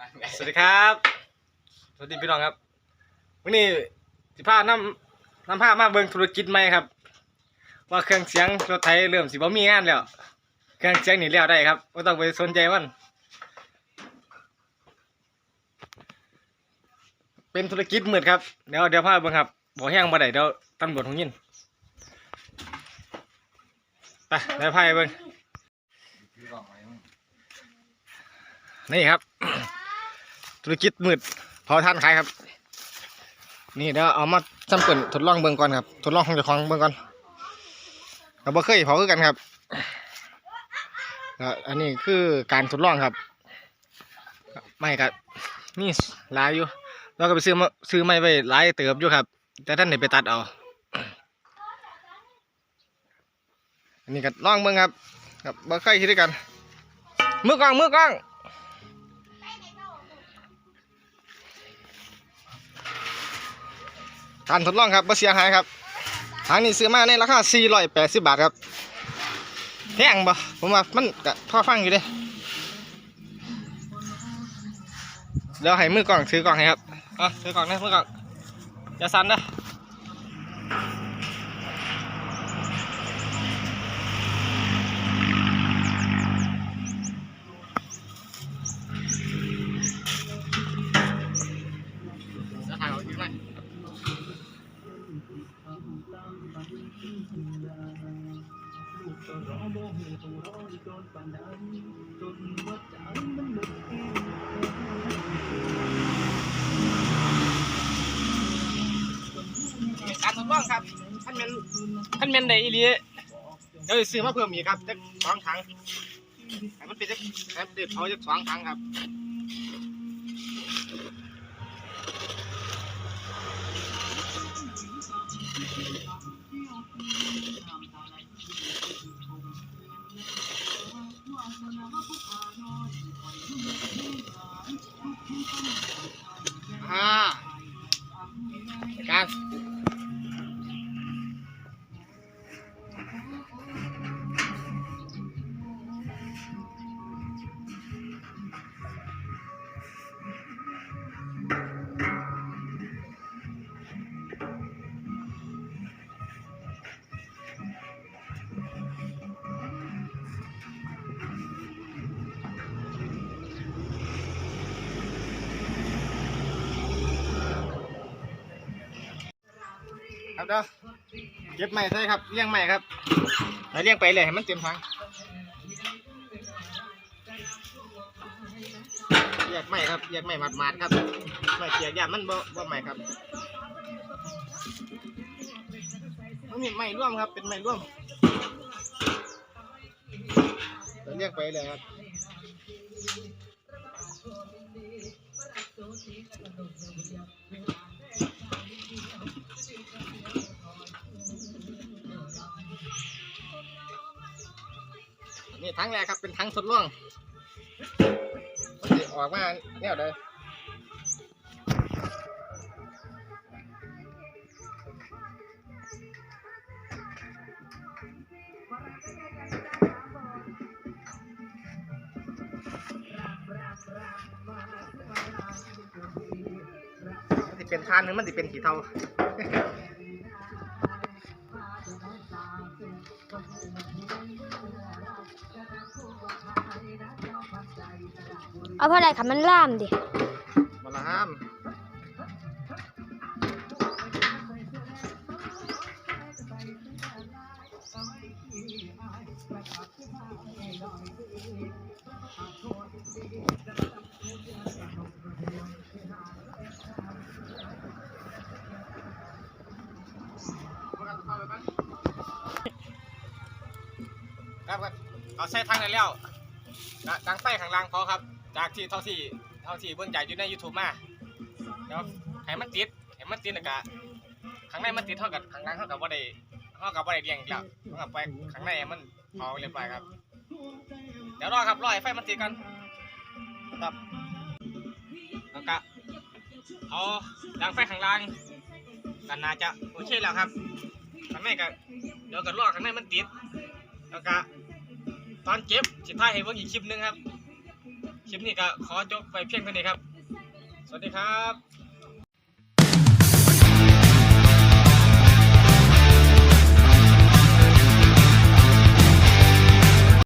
สวัสดีครับ สวัสดีพี่น้องครับวันนี้สิพาน้ำน้ำผ้ามาเบิ่งธุรกิจใหม่ครับ ว่าเครื่องเสียงรถไถเริ่มสิบ่มีงานแล้วเครื่องเสียงนี่แล้วได้ครับบ่ต้องไปสนใจมัน เป็นธุรกิจมืดครับเดี๋ยวเดี๋ยวพาเบิ่งครับบ่แห้งบ่ได้เดี๋ยวตำรวจคงยินไปเดี๋ยวพาไปเบิ่งนี่ครับ ธุรกิจมืดเผาท่านขายครับ นี่เดี๋ยวเอามาซ้ำเปิ่นทดลองเบิ่งก่อนครับทดลองของเจ้าของเบิ่งก่อนเราบ่เคยเผาคือกันครับอันนี้คือการทดลองครับ ไม่ครับนี่หลายอยู่เราก็ไปซื้อมาซื้อไม้ไว้หลายเติบอยู่ครับ แต่ท่านไหนไปตัดเอาอันนี้ก็ลองเบิ่งครับ ครับบ่เคยคิดด้วยกัน มือกล้องมือกล้อง การทดลองครับบ่เสียหายครับทางนี้ซื้อมาในราคา480บาทครับแพงบ่ผมว่ามันก็พอฟังอยู่เด้เดี๋ยวให้มือกล่องซื้อกล่องให้ครับอะซื้อกล่องนะมือกล้องอย่าสั่นนะ การทดลองครับท่านเมนท่านเมนใดอีหลีเดี๋ยวซื้อมาเพิ่มอีกครับจะสองครั้งให้มันเป็นจะให้มันเด็ดเขาจะสองครั้งครับ อ่า ครับเด้อเก็บใหม่ใช่ครับเลี้ยงใหม่ครับแล้วเลี้ยงไปเลยให้มันเต็มถังแยกใหม่ครับแยกใหม่หมาดๆครับไม่เสียยามันบ่บ่ใหม่ครับมันมีใหม่ร่วมครับ เป็นใหม่ร่วมแล้วเลี้ยงไปเลยครับ นี่ทั้งแรกครับเป็นทั้งทดลองมันสิออกมาแนวใดมันสิเป็นทานหรือมันสิเป็นขีเทา เอาเพราะอะไรคะมันล่ามดิบละห้ามครับครับเอาใส่ทางไหนแล้วนะดังไฟข้างล่างพอครับ จากที่เท่าที่เท่าที่เบิ่งจากอยู่ใน YouTube มาเดี๋ยวให้มันติดให้มันติดแล้วก็ข้างในมันติดเท่ากับข้างล่างเท่ากับว่าได้เท่ากับว่าได้เรียงอีกแล้วเท่ากับไปข้างในมันเผาเรียบร้อยครับ เดี๋ยวรอครับรอให้ไฟมันติดกันครับแล้วก็เอาดังไฟข้างล่างกันน่าจะโอเคแล้วครับข้างในก็เดี๋ยวก็รอข้างในมันติดแล้วก็ตอนเก็บสิท้ายให้เบิ่งอีกคลิปหนึงครับ คลิปนี้ก็ขอจบไปเพียงเท่านี้ครับ สวัสดีครับ